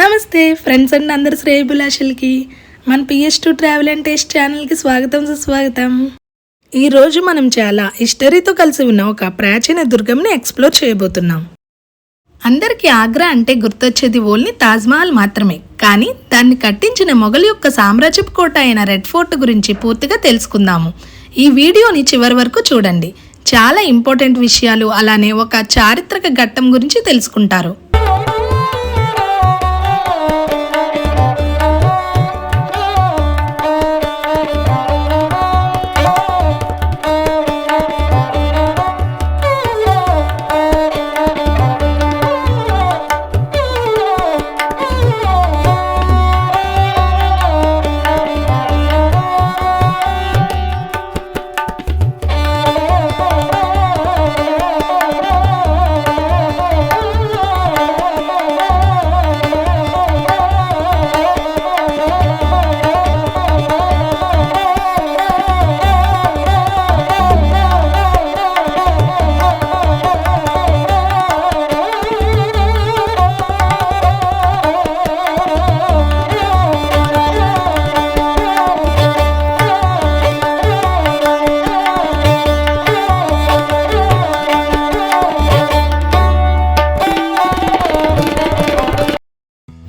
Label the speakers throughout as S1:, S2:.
S1: నమస్తే friends and అందరు శ్రేయభిలాషులకి మన PS two travel and taste ఛానల్కి స్వాగతం సుస్వాగతం. ఈరోజు మనం చాలా హిస్టరీతో కలిసి ఉన్న ఒక ప్రాచీన దుర్గంని ఎక్స్ప్లోర్ చేయబోతున్నాం. అందరికీ ఆగ్రా అంటే గుర్తొచ్చేది ఓన్లీ తాజ్మహల్ మాత్రమే కానీ దాన్ని కట్టించిన మొఘల్ యొక్క సామ్రాజ్యపు కోట అయిన రెడ్ ఫోర్ట్ గురించి పూర్తిగా తెలుసుకుందాము. ఈ వీడియోని చివరి వరకు చూడండి. చాలా ఇంపార్టెంట్ విషయాలు అలానే ఒక చారిత్రక ఘట్టం గురించి తెలుసుకుంటారు.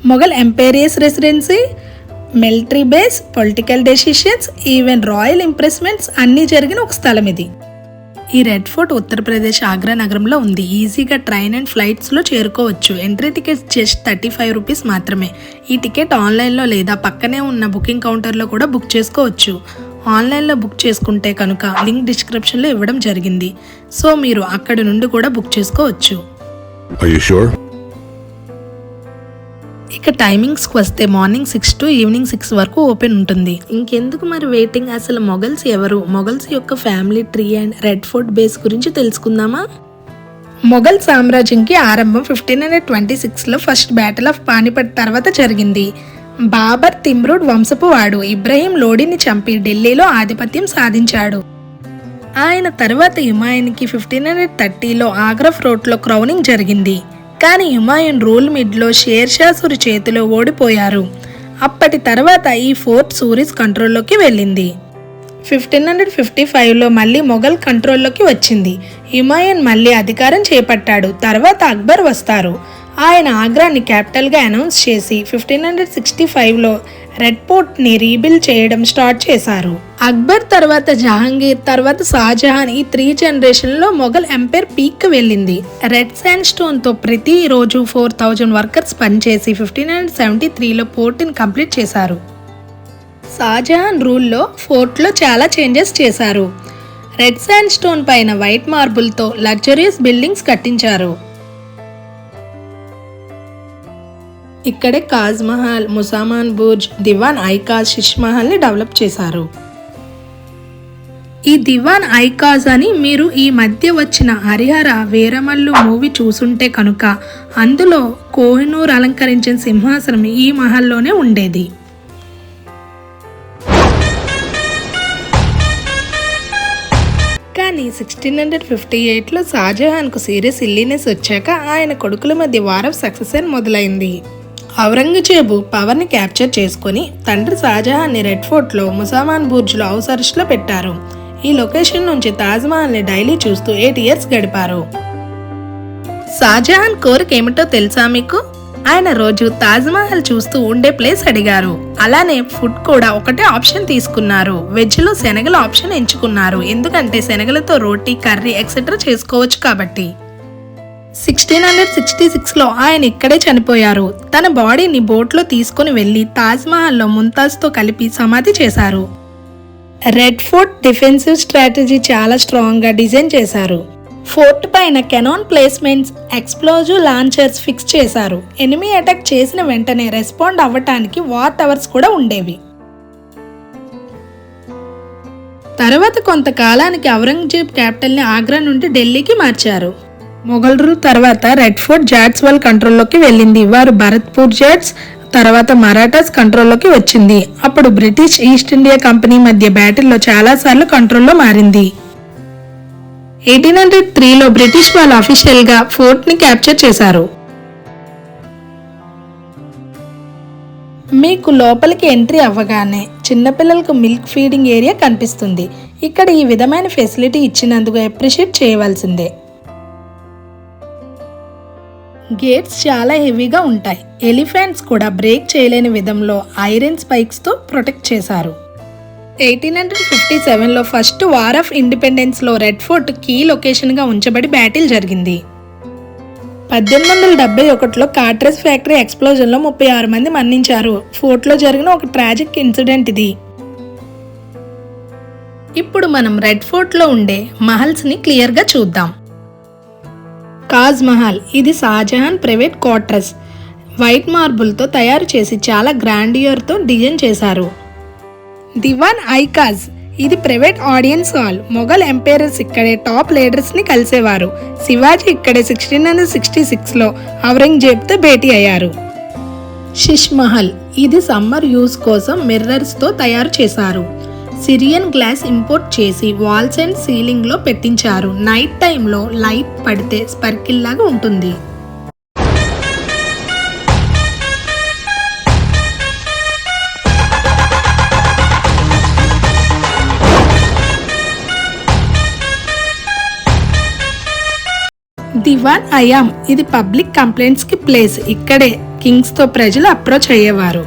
S1: Mughal empires residency military base political decisions even royal impressments అన్నీ జరిగిన ఒక స్థలం ఇది. ఈ రెడ్ ఫోర్ట్ ఉత్తరప్రదేశ్ ఆగ్రా నగరంలో ఉంది. ఈజీగా ట్రైన్ అండ్ ఫ్లైట్స్లో చేరుకోవచ్చు. Entry tickets just thirty five rupees మాత్రమే. ఈ టికెట్ ఆన్లైన్లో లేదా పక్కనే ఉన్న బుకింగ్ కౌంటర్లో కూడా బుక్ చేసుకోవచ్చు. ఆన్లైన్లో బుక్ చేసుకుంటే కనుక లింక్ డిస్క్రిప్షన్లో ఇవ్వడం జరిగింది. సో మీరు అక్కడి నుండి కూడా బుక్ చేసుకోవచ్చు.
S2: Are you sure?
S1: ఇక టైమింగ్స్కి వస్తే morning six to evening six వరకు ఓపెన్ ఉంటుంది. ఇంకెందుకు మరి వెయిటింగ్? అసలు మొగల్స్ ఎవరు? మొగల్స్ యొక్క family tree and Red Fort base గురించి తెలుసుకుందామా? మొఘల్ సామ్రాజ్యంకి ఆరంభం ఫిఫ్టీన్ హండ్రెడ్ ట్వంటీ సిక్స్లో ఫస్ట్ బ్యాటిల్ ఆఫ్ పానిపట్ తర్వాత జరిగింది. బాబర్ తిమ్రుడ్ వంశపు వాడు. ఇబ్రహీం లోడిని చంపి ఢిల్లీలో ఆధిపత్యం సాధించాడు. ఆయన తర్వాత హిమాయన్కి ఫిఫ్టీన్ హండ్రెడ్ థర్టీలో ఆగ్రా ఫ్రోట్లో క్రౌనింగ్ జరిగింది. కానీ హిమాయున్ రూల్ మిడ్లో షేర్షాసురి చేతిలో ఓడిపోయారు. అప్పటి తర్వాత ఈ ఫోర్ట్ సూరిస్ కంట్రోల్లోకి వెళ్ళింది. ఫిఫ్టీన్ హండ్రెడ్ ఫిఫ్టీ ఫైవ్లో మళ్ళీ మొఘల్ కంట్రోల్లోకి వచ్చింది. హిమాయన్ మళ్ళీ అధికారం చేపట్టాడు. తర్వాత అక్బర్ వస్తారు. ఆయన ఆగ్రాని క్యాపిటల్గా అనౌన్స్ చేసి ఫిఫ్టీన్ హండ్రెడ్ సిక్స్టీ ఫైవ్లో రెడ్ పోర్ట్ని రీబిల్డ్ చేయడం స్టార్ట్ చేశారు. అక్బర్ తర్వాత జహాంగీర్ తర్వాత షాజహాన్ ఈ త్రీ జనరేషన్లో మొఘల్ ఎంపైర్ పీక్ వెళ్ళింది. రెడ్ శాండ్ స్టోన్తో ప్రతిరోజు ఫోర్ థౌజండ్ వర్కర్స్ పనిచేసి ఫిఫ్టీన్ హండ్రెడ్ సెవెంటీ త్రీలో పోర్ట్ని కంప్లీట్ చేశారు. షాజహాన్ రూల్లో ఫోర్ట్లో చాలా చేంజెస్ చేశారు. రెడ్ శాండ్ స్టోన్ పైన వైట్ మార్బుల్తో లగ్జరియస్ బిల్డింగ్స్ కట్టించారు. ఇక్కడే కాజ్ మహల్ ముసామాన్ బుర్జ్ దివాన్ ఐకాజ్ శిష్ మహల్ని డెవలప్ చేశారు. ఈ దివాన్ ఐకాజ్ అని మీరు ఈ మధ్య వచ్చిన హరిహర వీరమల్లు మూవీ చూసుంటే కనుక అందులో కోహినూర్ అలంకరించిన సింహాసనం ఈ మహల్లోనే ఉండేది. కానీ సిక్స్టీన్ హండ్రెడ్ ఫిఫ్టీ ఎయిట్లో షాజహాన్కు సీరియస్ ఇల్లీనెస్ వచ్చాక ఆయన కొడుకుల మధ్య వార్ సక్సెస్ మొదలైంది. ఔరంగజేబు పవర్ని క్యాప్చర్ చేసుకుని తండ్రి షాజహాన్ని రెడ్ ఫోర్ట్లో ముసామాన్ బుర్జ్లో హౌస్ పెట్టారు. ఈ లొకేషన్ నుంచి తాజ్మహల్ని డైలీ చూస్తూ ఎయిట్ ఇయర్స్ గడిపారు. షాజహాన్ కోరిక ఏమిటో తెలుసా మీకు? ఆయన రోజు తాజ్మహల్ చూస్తూ ఉండే ప్లేస్ అడిగారు. అలానే ఫుడ్ కూడా ఒకటే ఆప్షన్ తీసుకున్నారు. వెజ్లో శనగల ఆప్షన్ ఎంచుకున్నారు. ఎందుకంటే శనగలతో రోటీ కర్రీ ఎక్సెట్రా చేసుకోవచ్చు కాబట్టి. సిక్స్టీన్ హండ్రెడ్ సిక్స్టీ సిక్స్లో ఆయన ఇక్కడే చనిపోయారు. తన బాడీని బోట్లో తీసుకుని వెళ్ళి తాజ్మహల్లో ముంతాజ్తో కలిపి సమాధి చేశారు. రెడ్ ఫోర్ట్ డిఫెన్సివ్ స్ట్రాటజీ చాలా స్ట్రాంగ్గా డిజైన్ చేశారు. ఫోర్ట్ పైన cannon placements explosive launchers fix చేశారు. ఎనిమీ అటాక్ చేసిన వెంటనే రెస్పాండ్ అవ్వటానికి వార్ టవర్స్ కూడా ఉండేవి. తర్వాత కొంతకాలానికి ఔరంగజేబ్ క్యాపిటల్ని ఆగ్రా నుండి ఢిల్లీకి మార్చారు. మొఘల్ తర్వాత రెడ్ ఫోర్ట్ జాట్స్ వాళ్ళ కంట్రోల్లోకి వెళ్ళింది. వారు భరత్పూర్ జాట్స్ తర్వాత మరాఠాస్ కంట్రోల్లోకి వచ్చింది. అప్పుడు బ్రిటిష్ ఈస్ట్ ఇండియా కంపెనీ మధ్య బ్యాటిల్లో చాలాసార్లు కంట్రోల్లో మారింది. ఎయిటీన్ హండ్రెడ్ త్రీలో బ్రిటిష్ వాళ్ళు అఫీషియల్గా ఫోర్ట్ని క్యాప్చర్ చేశారు. మీకు లోపలికి ఎంట్రీ అవ్వగానే చిన్నపిల్లలకు మిల్క్ ఫీడింగ్ ఏరియా కనిపిస్తుంది. ఇక్కడ ఈ విధమైన ఫెసిలిటీ ఇచ్చినందుకు అప్రిషియేట్ చేయవలసిందే. గేట్స్ చాలా హెవీగా ఉంటాయి. ఎలిఫెంట్స్ కూడా బ్రేక్ చేయలేని విధంలో ఐరన్ స్పైక్స్తో ప్రొటెక్ట్ చేశారు. ఎయిటీన్ హండ్రెడ్ ఫిఫ్టీ సెవెన్లో ఫస్ట్ వార్ ఆఫ్ ఇండిపెండెన్స్లో రెడ్ ఫోర్ట్ కీ లొకేషన్గా ఉంచబడి బ్యాటిల్ జరిగింది. పద్దెనిమిది వందల డెబ్బై ఒకటిలో కాట్రెస్ ఫ్యాక్టరీ ఎక్స్ప్లోజన్లో ముప్పై ఆరు మంది మరణించారు. ఫోర్ట్లో జరిగిన ఒక ట్రాజిక్ ఇన్సిడెంట్ ఇది. ఇప్పుడు మనం రెడ్ ఫోర్ట్లో ఉండే మహల్స్ని క్లియర్గా చూద్దాం. కాజ్ మహల్. ఇది షాజహాన్ ప్రైవేట్ క్వార్టర్స్. వైట్ మార్బుల్తో తయారు చేసి చాలా గ్రాండియర్తో డిజైన్ చేశారు. దివాన్ ఐకాజ్ ఇది private audience hall. Mughal emperors ఇక్కడే టాప్ లీడర్స్ని కలిసేవారు. శివాజీ ఇక్కడే సిక్స్టీన్ హండ్రెడ్ సిక్స్టీ సిక్స్లో ఔరంగజేబ్తో భేటీ అయ్యారు. షిష్ మహల్. ఇది సమ్మర్ యూస్ కోసం మిర్రర్స్తో తయారు చేశారు. సిరియన్ గ్లాస్ ఇంపోర్ట్ చేసి వాల్స్ అండ్ సీలింగ్లో పెట్టించారు. నైట్ టైంలో లైట్ పడితే స్పర్కిల్లాగా ఉంటుంది. దివాన్ అయామ్ ఇది పబ్లిక్ కంప్లైంట్స్కి ప్లేస్. ఇక్కడే కింగ్స్తో ప్రజలు అప్రోచ్ అయ్యేవారు.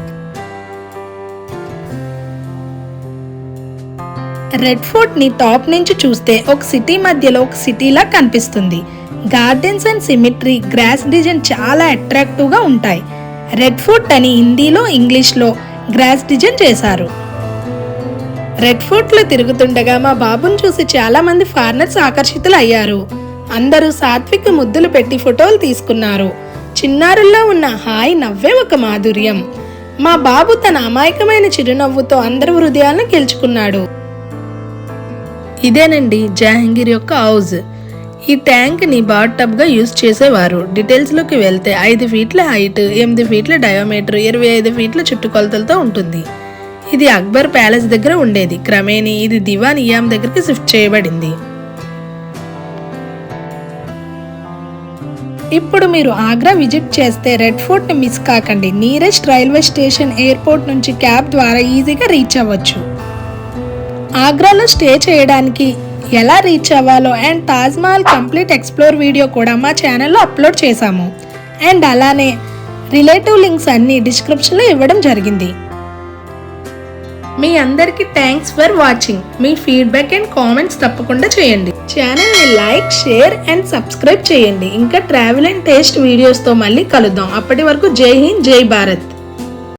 S1: రెడ్ ఫోర్ట్ని టాప్ నుంచి చూస్తే ఒక సిటీ మధ్యలో ఒక సిటీలా కనిపిస్తుంది. Gardens and symmetry grass design చాలా అట్రాక్టివ్గా ఉంటాయి. రెడ్ ఫోర్ట్ అని హిందీలో ఇంగ్లీష్లో గ్రాస్ డిజైన్ చేశారు. రెడ్ ఫోర్ట్లో తిరుగుతుండగా మా బాబుని చూసి చాలామంది ఫారినర్స్ ఆకర్షితులు అయ్యారు. అందరూ సాత్విక్ ముద్దులు పెట్టి ఫోటోలు తీసుకున్నారు. చిన్నారుల్లో ఉన్న హాయ్ నవ్వే ఒక మాధుర్యం. మా బాబు తన అమాయకమైన చిరునవ్వుతో అందరి హృదయాలను గెలుచుకున్నాడు. ఇదేనండి జహాంగీర్ యొక్క హౌస్. ఈ ట్యాంక్ని టబ్గా టబ్గా యూజ్ చేసేవారు. డీటెయిల్స్లోకి వెళ్తే ఐదు ఫీట్ల హైట్ ఎనిమిది ఫీట్ల డయోమీటర్ ఇరవై ఐదు ఫీట్ల చుట్టుకొలతలతో ఉంటుంది. ఇది అక్బర్ ప్యాలెస్ దగ్గర ఉండేది. క్రమేణీ ఇది దివాన్ ఇయామ్ దగ్గరికి షిఫ్ట్ చేయబడింది. ఇప్పుడు మీరు ఆగ్రా విజిట్ చేస్తే రెడ్ ఫోర్ట్ని మిస్ కాకండి. నియరెస్ట్ రైల్వే స్టేషన్ ఎయిర్పోర్ట్ నుంచి క్యాబ్ ద్వారా ఈజీగా రీచ్ అవ్వచ్చు. ఆగ్రాలో స్టే చేయడానికి ఎలా రీచ్ అవ్వాలో and Taj Mahal complete explore video కూడా మా ఛానల్లో అప్లోడ్ చేశాము. అండ్ అలానే రిలేటివ్ లింక్స్ అన్ని డిస్క్రిప్షన్లో ఇవ్వడం జరిగింది. మీ అందరికీ థ్యాంక్స్ ఫర్ వాచింగ్ మీ ఫీడ్బ్యాక్ అండ్ కామెంట్స్ తప్పకుండా చేయండి. ఛానల్ని లైక్ షేర్ అండ్ సబ్స్క్రైబ్ చేయండి. ఇంకా ట్రావెల్ అండ్ టేస్ట్ వీడియోస్తో మళ్ళీ కలుద్దాం. అప్పటి వరకు జై హింద్ జై భారత్.